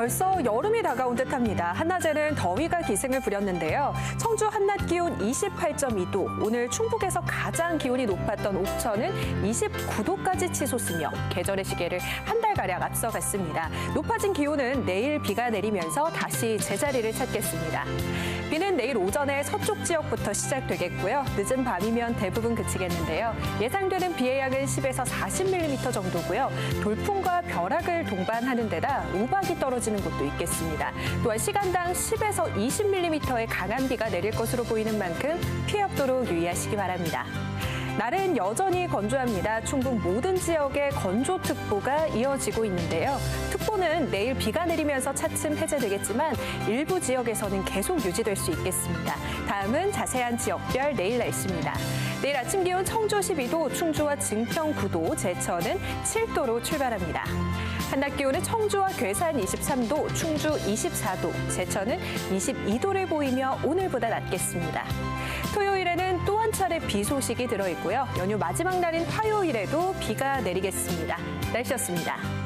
벌써 여름이 다가온 듯합니다. 한낮에는 더위가 기승을 부렸는데요. 청주 한낮 기온 28.2도, 오늘 충북에서 가장 기온이 높았던 옥천은 29도까지 치솟으며 계절의 시계를 한 달가량 앞서갔습니다. 높아진 기온은 내일 비가 내리면서 다시 제자리를 찾겠습니다. 비는 내일 오전에 서쪽 지역부터 시작되겠고요. 늦은 밤이면 대부분 그치겠는데요. 예상되는 비의 양은 10에서 40mm 정도고요. 돌풍과 벼락을 동반하는 데다 우박이 떨어지는 곳도 있겠습니다. 또한 시간당 10에서 20mm의 강한 비가 내릴 것으로 보이는 만큼 피해 없도록 유의하시기 바랍니다. 날은 여전히 건조합니다. 충북 모든 지역에 건조특보가 이어지고 있는데요. 특보는 내일 비가 내리면서 차츰 해제되겠지만 일부 지역에서는 계속 유지될 수 있겠습니다. 다음은 자세한 지역별 내일 날씨입니다. 내일 아침 기온 청주 12도, 충주와 증평 9도, 제천은 7도로 출발합니다. 한낮 기온은 청주와 괴산 23도, 충주 24도, 제천은 22도를 보이며 오늘보다 낮겠습니다. 토요일에는 또한 차례 비 소식이 들어있고요. 연휴 마지막 날인 화요일에도 비가 내리겠습니다. 날씨였습니다.